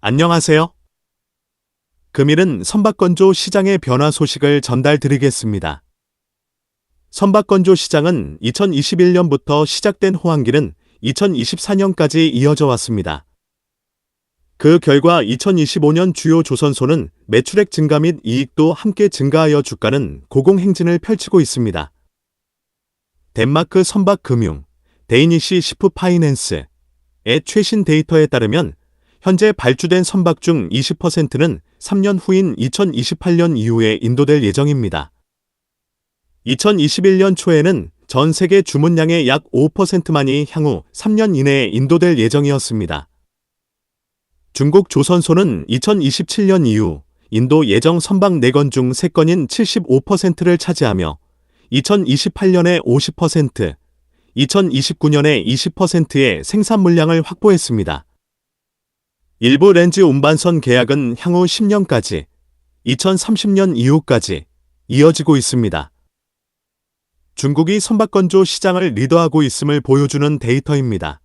안녕하세요. 금일은 선박건조 시장의 변화 소식을 전달드리겠습니다. 선박건조 시장은 2021년부터 시작된 호황기는 2024년까지 이어져 왔습니다. 그 결과 2025년 주요 조선소는 매출액 증가 및 이익도 함께 증가하여 주가는 고공행진을 펼치고 있습니다. 덴마크 선박금융, 데이니시 시프 파이낸스의 최신 데이터에 따르면 현재 발주된 선박 중 20%는 3년 후인 2028년 이후에 인도될 예정입니다. 2021년 초에는 전 세계 주문량의 약 5%만이 향후 3년 이내에 인도될 예정이었습니다. 중국 조선소는 2027년 이후 인도 예정 선박 4건 중 3건인 75%를 차지하며 2028년에 50%, 2029년에 20%의 생산 물량을 확보했습니다. 일부 렌즈 운반선 계약은 향후 10년까지, 2030년 이후까지 이어지고 있습니다. 중국이 선박건조 시장을 리더하고 있음을 보여주는 데이터입니다.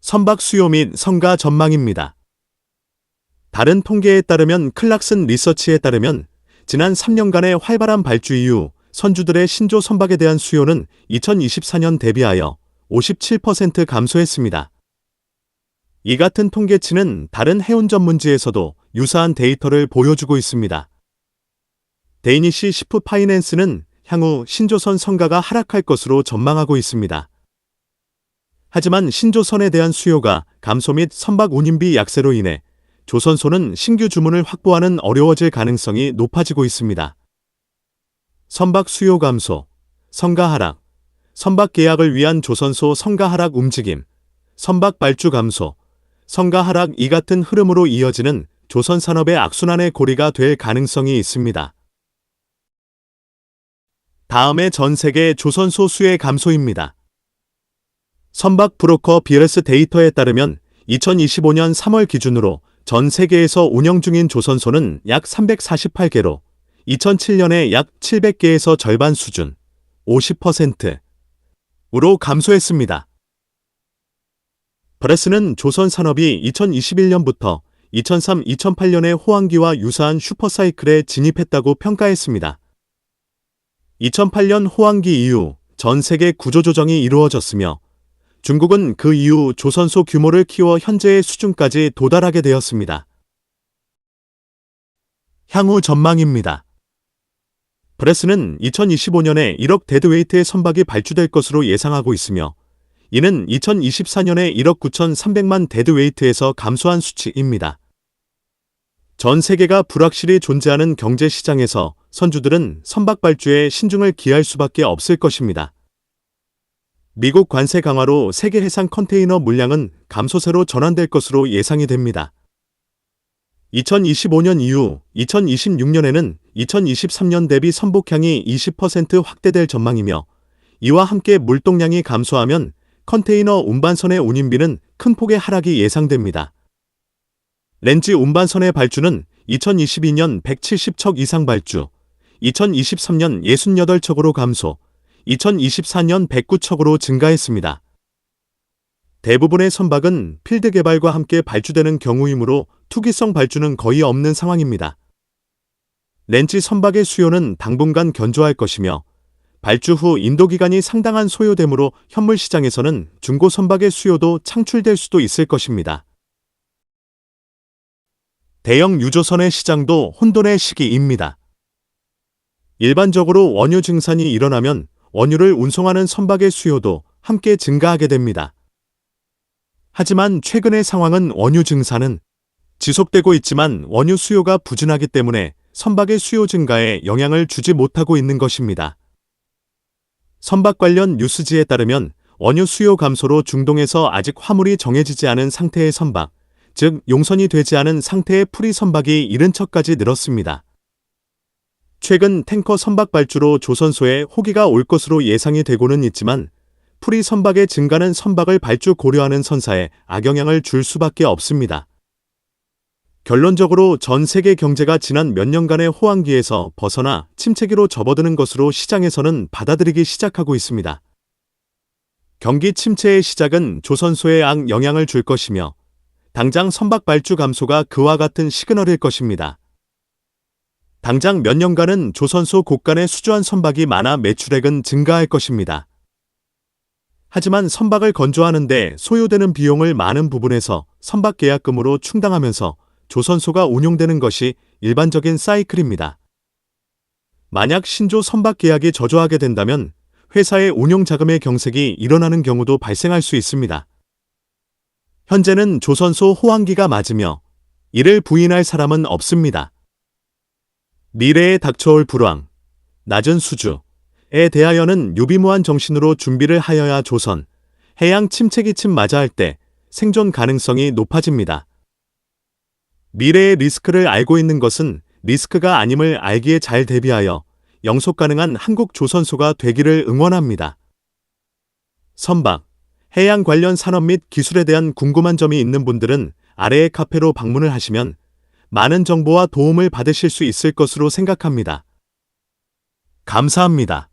선박 수요 및 성가 전망입니다. 다른 통계에 따르면 클락슨 리서치에 따르면 지난 3년간의 활발한 발주 이후 선주들의 신조 선박에 대한 수요는 2024년 대비하여 57% 감소했습니다. 이 같은 통계치는 다른 해운 전 문지에서도 유사한 데이터를 보여주고 있습니다. 데이니시 시프 파이낸스는 향후 신조선 성가가 하락할 것으로 전망하고 있습니다. 하지만 신조선에 대한 수요가 감소 및 선박 운임비 약세로 인해 조선소는 신규 주문을 확보하는 어려워질 가능성이 높아지고 있습니다. 선박 수요 감소, 성가 하락, 선박 계약을 위한 조선소 성가 하락 움직임, 선박 발주 감소, 성가 하락 이 같은 흐름으로 이어지는 조선 산업의 악순환의 고리가 될 가능성이 있습니다. 다음의 전 세계 조선 소 수의 감소입니다. 선박 브로커 비레스 데이터에 따르면 2025년 3월 기준으로 전 세계에서 운영 중인 조선소는 약 348개로 2007년에 약 700개에서 절반 수준 50%으로 감소했습니다. 브레스는 조선 산업이 2021년부터 2003-2008년의 호황기와 유사한 슈퍼사이클에 진입했다고 평가했습니다. 2008년 호황기 이후 전 세계 구조조정이 이루어졌으며 중국은 그 이후 조선소 규모를 키워 현재의 수준까지 도달하게 되었습니다. 향후 전망입니다. 브레스는 2025년에 1억 데드웨이트의 선박이 발주될 것으로 예상하고 있으며 이는 2024년에 1억 9,300만 데드웨이트에서 감소한 수치입니다. 전 세계가 불확실히 존재하는 경제 시장에서 선주들은 선박 발주에 신중을 기할 수밖에 없을 것입니다. 미국 관세 강화로 세계 해상 컨테이너 물량은 감소세로 전환될 것으로 예상이 됩니다. 2025년 이후 2026년에는 2023년 대비 선복향이 20% 확대될 전망이며 이와 함께 물동량이 감소하면 컨테이너 운반선의 운임비는 큰 폭의 하락이 예상됩니다. 렌즈 운반선의 발주는 2022년 170척 이상 발주, 2023년 68척으로 감소, 2024년 109척으로 증가했습니다. 대부분의 선박은 필드 개발과 함께 발주되는 경우이므로 투기성 발주는 거의 없는 상황입니다. 렌치 선박의 수요는 당분간 견조할 것이며 발주 후 인도 기간이 상당한 소요되므로 현물 시장에서는 중고 선박의 수요도 창출될 수도 있을 것입니다. 대형 유조선의 시장도 혼돈의 시기입니다. 일반적으로 원유 증산이 일어나면 원유를 운송하는 선박의 수요도 함께 증가하게 됩니다. 하지만 최근의 상황은 원유 증산은 지속되고 있지만 원유 수요가 부진하기 때문에 선박의 수요 증가에 영향을 주지 못하고 있는 것입니다. 선박 관련 뉴스지에 따르면 원유 수요 감소로 중동에서 아직 화물이 정해지지 않은 상태의 선박, 즉 용선이 되지 않은 상태의 풀이 선박이 이른 척까지 늘었습니다. 최근 탱커 선박 발주로 조선소에 호기가 올 것으로 예상이 되고는 있지만 풀이 선박의 증가는 선박을 발주 고려하는 선사에 악영향을 줄 수밖에 없습니다. 결론적으로 전 세계 경제가 지난 몇 년간의 호황기에서 벗어나 침체기로 접어드는 것으로 시장에서는 받아들이기 시작하고 있습니다. 경기 침체의 시작은 조선소에 악 영향을 줄 것이며 당장 선박 발주 감소가 그와 같은 시그널일 것입니다. 당장 몇 년간은 조선소 곳간에 수주한 선박이 많아 매출액은 증가할 것입니다. 하지만 선박을 건조하는데 소요되는 비용을 많은 부분에서 선박 계약금으로 충당하면서 조선소가 운용되는 것이 일반적인 사이클입니다. 만약 신조 선박 계약이 저조하게 된다면 회사의 운용 자금의 경색이 일어나는 경우도 발생할 수 있습니다. 현재는 조선소 호황기가 맞으며 이를 부인할 사람은 없습니다. 미래에 닥쳐올 불황, 낮은 수주에 대하여는 유비무한 정신으로 준비를 하여야 조선, 해양 침체 기침 맞아할 때 생존 가능성이 높아집니다. 미래의 리스크를 알고 있는 것은 리스크가 아님을 알기에 잘 대비하여 영속 가능한 한국 조선소가 되기를 응원합니다. 선박, 해양 관련 산업 및 기술에 대한 궁금한 점이 있는 분들은 아래의 카페로 방문을 하시면 많은 정보와 도움을 받으실 수 있을 것으로 생각합니다. 감사합니다.